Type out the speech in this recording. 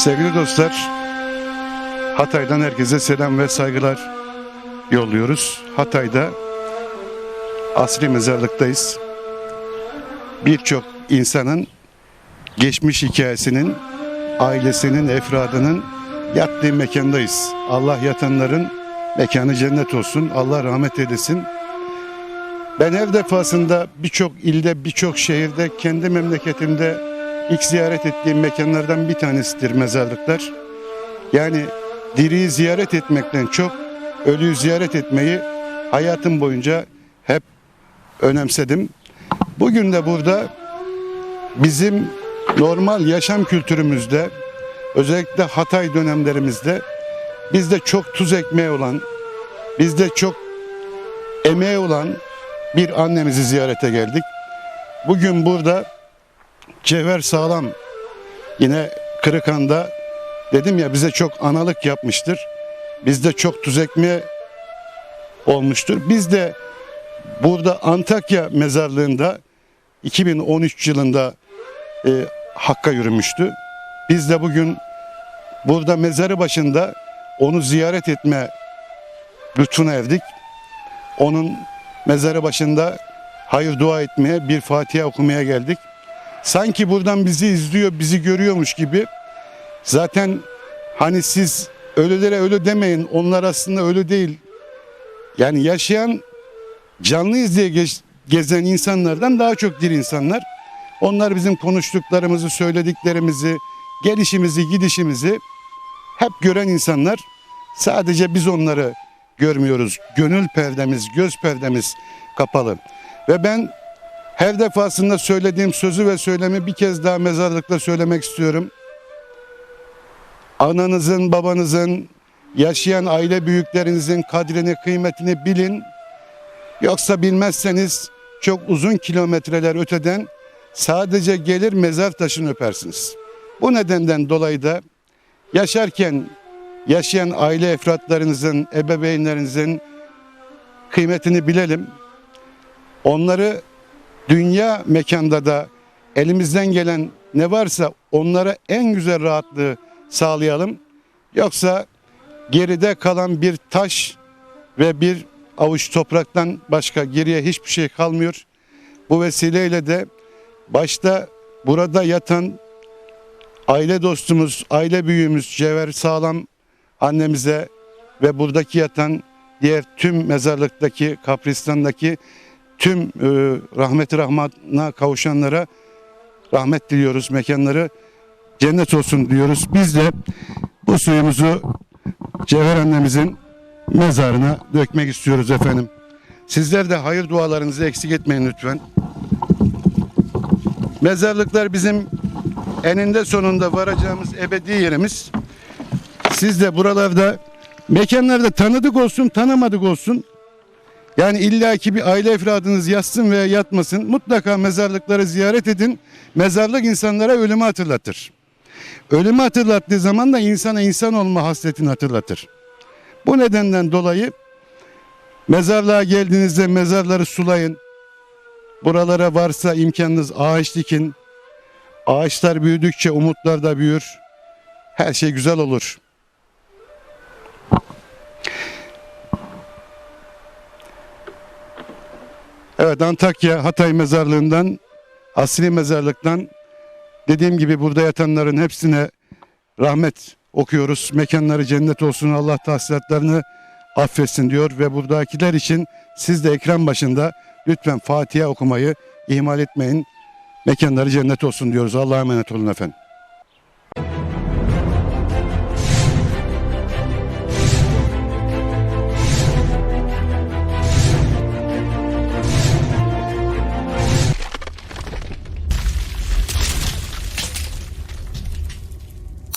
Sevgili dostlar, Hatay'dan herkese selam ve saygılar yolluyoruz. Hatay'da asri mezarlıktayız. Birçok insanın geçmiş hikayesinin, ailesinin, efradının yattığı mekandayız. Allah yatanların mekanı cennet olsun. Allah rahmet eylesin. Ben her defasında birçok ilde, birçok şehirde, kendi memleketimde ilk ziyaret ettiğim mekanlardan bir tanesidir mezarlıklar. Yani diriyi ziyaret etmekten çok ölüyü ziyaret etmeyi hayatım boyunca hep önemsedim. Bugün de burada bizim normal yaşam kültürümüzde özellikle Hatay dönemlerimizde bizde çok tuz ekmeği olan, bizde çok emeği olan bir annemizi ziyarete geldik. Bugün burada Cevher Sağlam yine Kırıkan'da dedim ya bize çok analık yapmıştır. Bizde çok tuz ekmeği olmuştur. Biz de burada Antakya mezarlığında 2013 yılında e, Hakk'a yürümüştü. Biz de bugün burada mezarı başında onu ziyaret etme lütfuna erdik. Onun mezarı başında hayır dua etmeye, bir Fatiha okumaya geldik. Sanki buradan bizi izliyor, bizi görüyormuş gibi. Zaten hani siz ölülere ölü demeyin, onlar aslında ölü değil. Yani yaşayan, canlıyız diye geç- gezen insanlardan daha çok diri insanlar. Onlar bizim konuştuklarımızı, söylediklerimizi, gelişimizi, gidişimizi hep gören insanlar. Sadece biz onları görmüyoruz. Gönül perdemiz, göz perdemiz kapalı. Ve ben her defasında söylediğim sözü ve söylemi bir kez daha mezarlıkta söylemek istiyorum. Ananızın, babanızın, yaşayan aile büyüklerinizin kadrini, kıymetini bilin. Yoksa bilmezseniz çok uzun kilometreler öteden sadece gelir mezar taşını öpersiniz. Bu nedenden dolayı da yaşarken yaşayan aile efratlarınızın, ebeveynlerinizin kıymetini bilelim. Onları dünya mekanda da elimizden gelen ne varsa onlara en güzel rahatlığı sağlayalım. Yoksa geride kalan bir taş ve bir avuç topraktan başka geriye hiçbir şey kalmıyor. Bu vesileyle de başta burada yatan aile dostumuz, aile büyüğümüz Cevher Sağlam annemize ve buradaki yatan diğer tüm mezarlıktaki, kabristan'daki tüm e, rahmeti rahmana kavuşanlara rahmet diliyoruz. Mekanları cennet olsun diyoruz. Biz de bu suyumuzu Cevher annemizin mezarına dökmek istiyoruz efendim. Sizler de hayır dualarınızı eksik etmeyin lütfen. Mezarlıklar bizim eninde sonunda varacağımız ebedi yerimiz. Siz de buralarda mekanlarda tanıdık olsun tanımadık olsun. Yani illaki bir aile efradınız yatsın veya yatmasın. Mutlaka mezarlıkları ziyaret edin. Mezarlık insanlara ölümü hatırlatır. Ölümü hatırlattığı zaman da insana insan olma hasretini hatırlatır. Bu nedenden dolayı mezarlığa geldiğinizde mezarları sulayın. Buralara varsa imkanınız ağaç dikin. Ağaçlar büyüdükçe umutlar da büyür. Her şey güzel olur. Evet Antakya Hatay mezarlığından asli mezarlıktan dediğim gibi burada yatanların hepsine rahmet okuyoruz. Mekanları cennet olsun Allah tahsilatlarını affetsin diyor ve buradakiler için siz de ekran başında lütfen Fatiha okumayı ihmal etmeyin. Mekanları cennet olsun diyoruz. Allah'a emanet olun efendim.